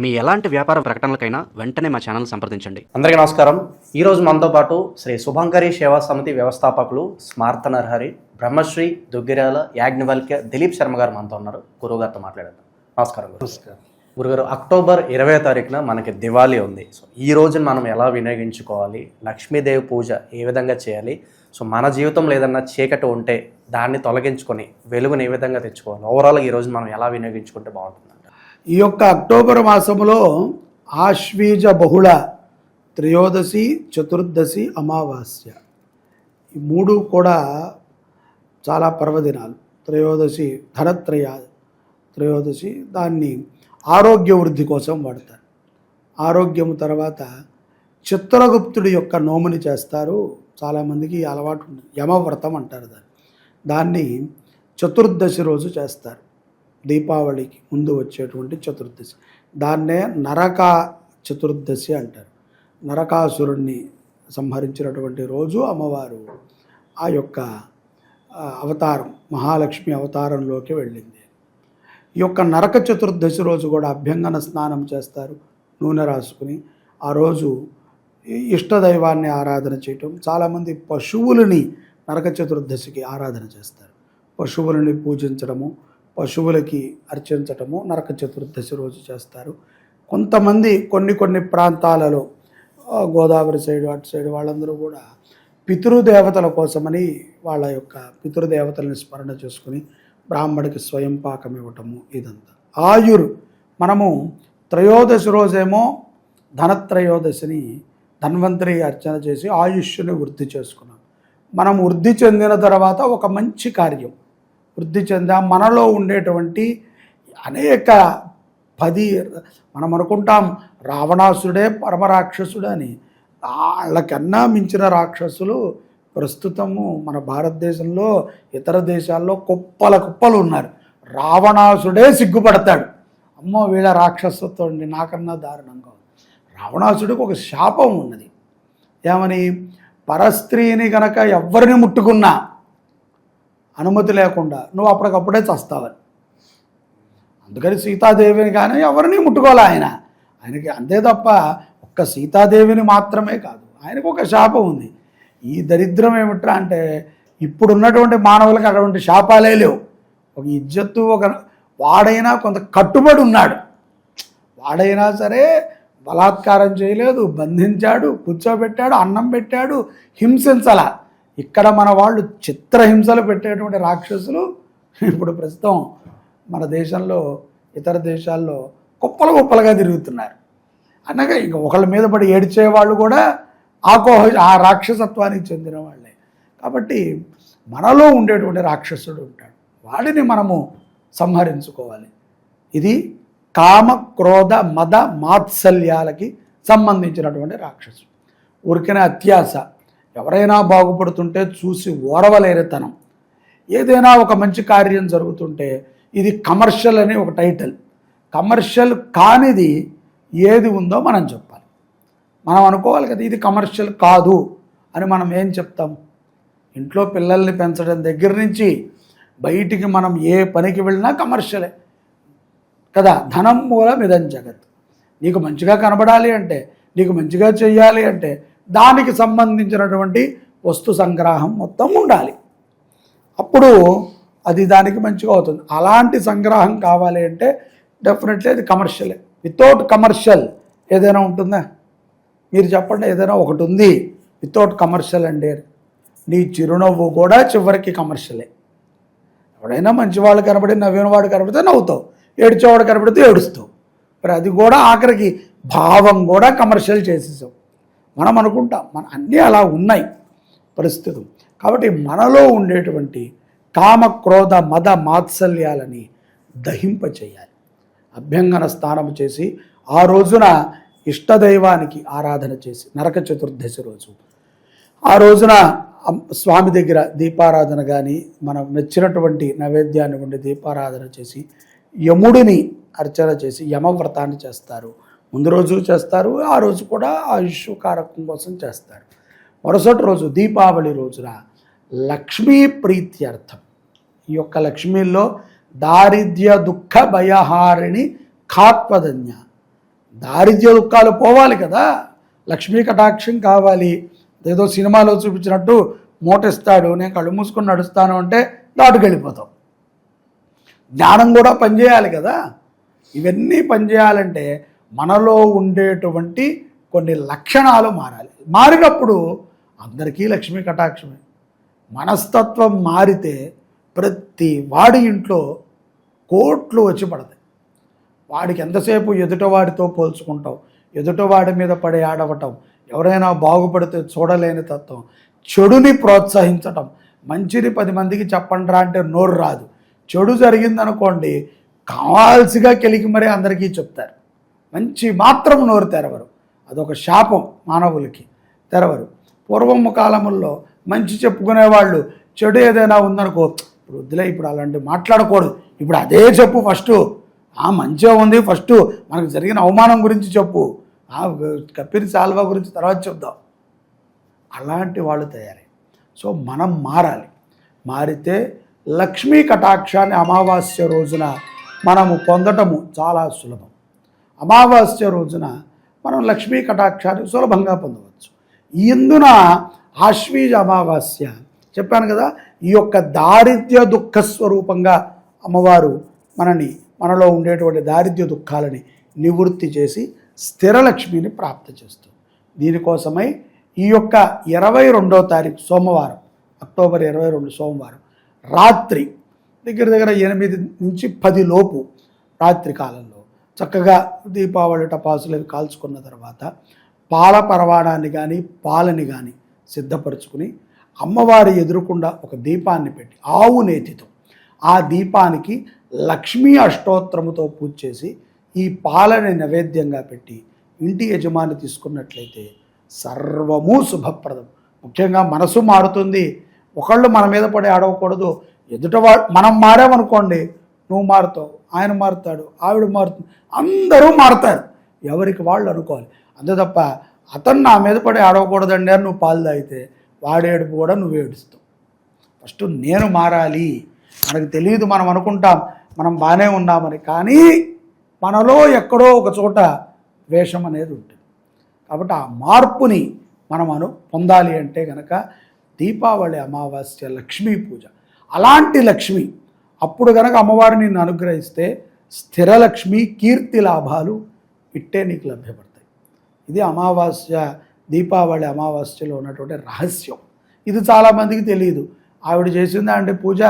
మీ ఎలాంటి వ్యాపార ప్రకటనలకైనా వెంటనే మా ఛానల్ సంప్రదించండి. అందరికీ నమస్కారం. ఈరోజు మనతో పాటు శ్రీ శుభంకరి సేవా సమితి వ్యవస్థాపకులు స్మార్త నర్హరి బ్రహ్మశ్రీ దుగ్గిరాల యాజ్ఞవల్క్య దిలీప్ శర్మ గారు మనతో ఉన్నారు. గురువుగారితో మాట్లాడేద్దాం. నమస్కారం గురు నమస్కారం. గురుగారు అక్టోబర్ ఇరవై తారీఖున మనకి దివాళీ ఉంది. సో ఈ రోజున మనం ఎలా వినియోగించుకోవాలి? లక్ష్మీదేవి పూజ ఏ విధంగా చేయాలి? సో మన జీవితంలో ఏదన్నా చీకటి ఉంటే దాన్ని తొలగించుకొని వెలుగుని ఏ విధంగా తెచ్చుకోవాలి? ఓవరాల్గా ఈ రోజు మనం ఎలా వినియోగించుకుంటే బాగుంటుందంట ఈ యొక్క అక్టోబర్ మాసంలో ఆశ్వీజ బహుళ త్రయోదశి చతుర్దశి అమావాస్య. ఈ మూడు కూడా చాలా పర్వదినాలు. త్రయోదశి ధనత్రయ త్రయోదశి దాన్ని ఆరోగ్య వృద్ధి కోసం వాడతారు. ఆరోగ్యము తర్వాత చిత్రగుప్తుడి యొక్క నోముని చేస్తారు. చాలామందికి అలవాటు ఉంటుంది యమవ్రతం అంటారు దాన్ని. దాన్ని చతుర్దశి రోజు చేస్తారు. దీపావళికి ముందు వచ్చేటువంటి చతుర్దశి. దాన్నే నరక చతుర్దశి అంటారు. నరకాసురుణ్ణి సంహరించినటువంటి రోజు అమ్మవారు ఆ యొక్క అవతారం మహాలక్ష్మి అవతారంలోకి వెళ్ళింది. ఈ యొక్క నరక చతుర్దశి రోజు కూడా అభ్యంగన స్నానం చేస్తారు నూనె రాసుకుని. ఆ రోజు ఈ ఇష్టదైవాన్ని ఆరాధన చేయటం. చాలామంది పశువులని నరక చతుర్దశికి ఆరాధన చేస్తారు. పశువులని పూజించడము పశువులకి అర్చించటము నరక చతుర్దశి రోజు చేస్తారు. కొంతమంది కొన్ని కొన్ని ప్రాంతాలలో గోదావరి సైడ్ అటు సైడ్ వాళ్ళందరూ కూడా పితృదేవతల కోసమని వాళ్ళ యొక్క పితృదేవతలను స్మరణ చేసుకుని బ్రాహ్మడికి స్వయం పాకం ఇవ్వటము ఇదంతా. ఆయుర్ మనము త్రయోదశి రోజేమో ధనత్రయోదశిని ధన్వంతరి అర్చన చేసి ఆయుష్ని వృద్ధి చేసుకున్నాం. మనం వృద్ధి చెందిన తర్వాత ఒక మంచి కార్యం. వృద్ధి చెందా మనలో ఉండేటువంటి అనేక పది మనం అనుకుంటాం రావణాసుడే పరమరాక్షసుడు అని. వాళ్ళకన్నా మించిన రాక్షసులు ప్రస్తుతము మన భారతదేశంలో ఇతర దేశాల్లో కుప్పల కుప్పలు ఉన్నారు. రావణాసుడే సిగ్గుపడతాడు. అమ్మో వీళ్ళ రాక్షసత్వం అండి నాకన్నా దారుణంగా రావణాసుడికి ఒక శాపం ఉన్నది. ఏమని? పరస్త్రీని గనక ఎవరిని ముట్టుకున్నా అనుమతి లేకుండా నువ్వు అప్పటికప్పుడే చస్తావని. అందుకని సీతాదేవిని కానీ ఎవరిని ముట్టుకోలే ఆయన? ఆయనకి అంతే తప్ప ఒక్క సీతాదేవిని మాత్రమే కాదు ఆయనకు ఒక శాపం ఉంది. ఈ దరిద్రం ఏమిట్రా అంటే ఇప్పుడున్నటువంటి మానవులకు అటువంటి శాపాలే లేవు. ఒక ఇజ్జత్తు ఒక వాడైనా కొంత కట్టుబడి ఉన్నాడు. వాడైనా సరే బలాత్కారం చేయలేదు బంధించాడు కూర్చోబెట్టాడు అన్నం పెట్టాడు హింసించలా. ఇక్కడ మన వాళ్ళు చిత్రహింసలు పెట్టేటువంటి రాక్షసులు ఇప్పుడు ప్రస్తుతం మన దేశంలో ఇతర దేశాల్లో కుప్పలు కుప్పలుగా తిరుగుతున్నారు. అనగా ఇంక ఒకళ్ళ మీద పడి ఏడ్చే వాళ్ళు కూడా ఆకోహ ఆ రాక్షసత్వానికి చెందిన వాళ్ళే. కాబట్టి మనలో ఉండేటువంటి రాక్షసుడు ఉంటాడు. వాడిని మనము సంహరించుకోవాలి. ఇది కామ క్రోధ మద మాత్సల్యాలకి సంబంధించినటువంటి రాక్షసుడు. ఉరికిన అత్యాస ఎవరైనా బాగుపడుతుంటే చూసి ఓరవలేనితనం. ఏదైనా ఒక మంచి కార్యం జరుగుతుంటే ఇది కమర్షియల్ అని ఒక టైటిల్. కమర్షియల్ కానిది ఏది ఉందో మనం చెప్పాలి. మనం అనుకోవాలి కదా ఇది కమర్షియల్ కాదు అని మనం ఏం చెప్తాం? ఇంట్లో పిల్లల్ని పెంచడం దగ్గర నుంచి బయటికి మనం ఏ పనికి వెళ్ళినా కమర్షియలే కదా. ధనం మూలం ఇదం జగత్. నీకు మంచిగా కనబడాలి అంటే నీకు మంచిగా చెయ్యాలి అంటే దానికి సంబంధించినటువంటి వస్తు సంగ్రహం మొత్తం ఉండాలి. అప్పుడు అది దానికి మంచిగా అవుతుంది. అలాంటి సంగ్రహం కావాలి అంటే డెఫినెట్లీ అది కమర్షియలే వితౌట్ కమర్షియల్ ఏదైనా ఉంటుందా? మీరు చెప్పండి ఏదైనా ఒకటి ఉంది. వితౌట్ కమర్షియల్ అండి. నీ చిరునవ్వు కూడా చివరికి కమర్షియలే ఎవడైనా మంచివాళ్ళు కనబడి నవ్వినవాడు కనబడితే నవ్వుతావు. ఏడ్చేవాడు కనబడితే ఏడుస్తావు. మరి అది కూడా ఆఖరికి భావం కూడా కమర్షియల్ చేసేసావు. మనం అనుకుంటాం. మన అన్నీ అలా ఉన్నాయి పరిస్థితులు. కాబట్టి మనలో ఉండేటువంటి కామ క్రోధ మద మాత్సల్యాలని దహింప చేయాలి. అభ్యంగన స్నానం చేసి ఆ రోజున ఇష్టదైవానికి ఆరాధన చేసి నరక చతుర్దశి రోజు. ఆ రోజున స్వామి దగ్గర దీపారాధన కానీ మనం మెచ్చినటువంటి నైవేద్యాన్ని ఉండి దీపారాధన చేసి యముడిని అర్చన చేసి యమవ్రతాన్ని చేస్తారు. ముందు రోజు చేస్తారు ఆ రోజు కూడా ఆయుష్ కారకం కోసం చేస్తారు. మరుసటి రోజు దీపావళి రోజున లక్ష్మీ ప్రీత్యర్థం. ఈ యొక్క లక్ష్మీల్లో దారిద్ర్య దుఃఖ భయహారిణి ఖాత్పదన్య దారిద్ర్య దుఃఖాలు పోవాలి కదా లక్ష్మీ కటాక్షం కావాలి. ఏదో సినిమాలో చూపించినట్టు మూటిస్తాడు నేను కళ్ళు మూసుకొని నడుస్తాను అంటే దాటుకెళ్ళిపోతాం జ్ఞానం కూడా పనిచేయాలి కదా. ఇవన్నీ పనిచేయాలంటే మనలో ఉండేటువంటి కొన్ని లక్షణాలు మారాలి. మారినప్పుడు అందరికీ లక్ష్మీ కటాక్షమే. మనస్తత్వం మారితే ప్రతి వాడి ఇంట్లో కోట్లు వచ్చి పడతాయి. వాడికి ఎంతసేపు ఎదుటవాడితో పోల్చుకుంటాం ఎదుటవాడి మీద పడి ఆడవటం ఎవరైనా బాగుపడితే చూడలేని తత్వం చెడుని ప్రోత్సహించటం మంచిని పది మందికి చెప్పండిరా అంటే నోరు రాదు. చెడు జరిగిందనుకోండి కావాల్సిగా కెలికి మరీ అందరికీ చెప్తారు. మంచి మాత్రం నోరు తెరవరు. అదొక శాపం మానవులకి తెరవరు. పూర్వము కాలముల్లో మంచి చెప్పుకునేవాళ్ళు చెడు ఏదైనా ఉందనుకో ఇప్పుడు వద్దులే ఇప్పుడు అలాంటి మాట్లాడకూడదు. ఇప్పుడు అదే చెప్పు ఫస్ట్. ఆ మంచిగా ఉంది ఫస్ట్. మనకు జరిగిన అవమానం గురించి చెప్పు. ఆ కప్పిరి సాల్వా గురించి తర్వాత చెప్దాం. అలాంటి వాళ్ళు తయారై. సో మనం మారాలి. మారితే లక్ష్మీ కటాక్షాన్ని అమావాస్య రోజున మనము పొందటము చాలా సులభం. అమావాస్య రోజున మనం లక్ష్మీ కటాక్షాన్ని సులభంగా పొందవచ్చు. ఇందున ఆశ్వీజ అమావాస్య చెప్పాను కదా ఈ యొక్క దారిద్ర్య దుఃఖ స్వరూపంగా అమ్మవారు మనని మనలో ఉండేటువంటి దారిద్ర్య దుఃఖాలని నివృత్తి చేసి స్థిర లక్ష్మిని ప్రాప్తి చేస్తుంది దీనికోసమై ఈ యొక్క ఇరవై రెండో తారీఖు సోమవారం అక్టోబర్ ఇరవై రెండు సోమవారం రాత్రి దగ్గర దగ్గర ఎనిమిది నుంచి పది లోపు రాత్రి కాలంలో చక్కగా దీపావళి టపాసులు అవి కాల్చుకున్న తర్వాత పాల పరవాడాన్ని కానీ పాలని కానీ సిద్ధపరచుకుని అమ్మవారి ఎదురుకుండా ఒక దీపాన్ని పెట్టి ఆవు నేతితో ఆ దీపానికి లక్ష్మీ అష్టోత్తరముతో పూజ చేసి ఈ పాలని నైవేద్యంగా పెట్టి ఇంటి యజమాని తీసుకున్నట్లయితే సర్వము శుభప్రదం. ముఖ్యంగా మనసు మారుతుంది. ఒకళ్ళు మన మీద పడి ఆడవకూడదు. ఎదుటవా మనం మారామనుకోండి నువ్వు మారుతావు ఆయన మారుతాడు ఆవిడ మారుతుంది. అందరూ మారుతారు. ఎవరికి వాళ్ళు అనుకోవాలి. అంతే తప్ప అతను నా మీద పడి ఆడవకూడదండి అని నువ్వు పాలు తాగితే వాడేడుపు కూడా నువ్వు ఏడుస్తావు. ఫస్ట్ నేను మారాలి. మనకు తెలియదు మనం అనుకుంటాం మనం బాగానే ఉన్నామని. కానీ మనలో ఎక్కడో ఒక చోట వేషం అనేది ఉంటుంది. కాబట్టి ఆ మార్పుని మనం అను పొందాలి అంటే కనుక దీపావళి అమావాస్య లక్ష్మీ పూజ. అలాంటి లక్ష్మి అప్పుడు కనుక అమ్మవారు నిన్ను అనుగ్రహిస్తే స్థిరలక్ష్మి కీర్తి లాభాలు ఇట్టే నీకు లభ్యపడతాయి. ఇది అమావాస్య దీపావళి అమావాస్యలో ఉన్నటువంటి రహస్యం. ఇది చాలామందికి తెలియదు. ఆవిడ చేసిందా అంటే పూజ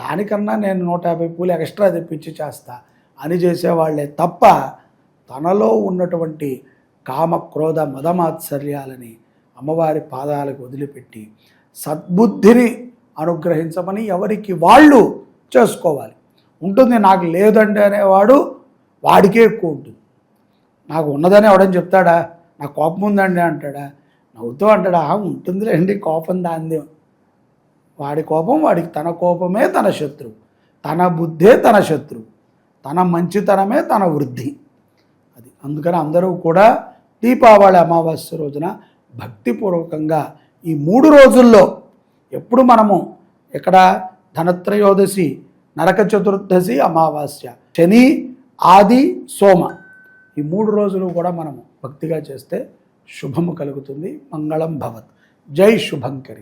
దానికన్నా నేను నూట యాభై పూలు ఎక్స్ట్రా తెప్పించి చేస్తా అని చేసేవాళ్ళే తప్ప తనలో ఉన్నటువంటి కామ క్రోధ మదమాత్సర్యాలని అమ్మవారి పాదాలకు వదిలిపెట్టి సద్బుద్ధిని అనుగ్రహించమని ఎవరికి వాళ్ళు చేసుకోవాలి. ఉంటుంది నాకు లేదండి అనేవాడు వాడికే ఎక్కువ ఉంటుంది. నాకు ఉన్నదని ఎవడని చెప్తాడా? నాకు కోపం ఉందండి అంటాడా? నవ్వుతూ అంటాడా? ఉంటుందిలేండి కోపం దాంది వాడి కోపం వాడికి తన కోపమే తన శత్రువు. తన బుద్ధే తన శత్రువు. తన మంచితనమే తన వృద్ధి. అది అందుకని అందరూ కూడా దీపావళి అమావాస్య రోజున భక్తిపూర్వకంగా ఈ మూడు రోజుల్లో ఎప్పుడు మనము ఇక్కడ ధనత్రయోదశి నరక చతుర్దశి అమావాస్య శని ఆది సోమ. ఈ మూడు రోజులు కూడా మనము భక్తిగా చేస్తే శుభము కలుగుతుంది. మంగళం భవత్. జై శుభంకరి.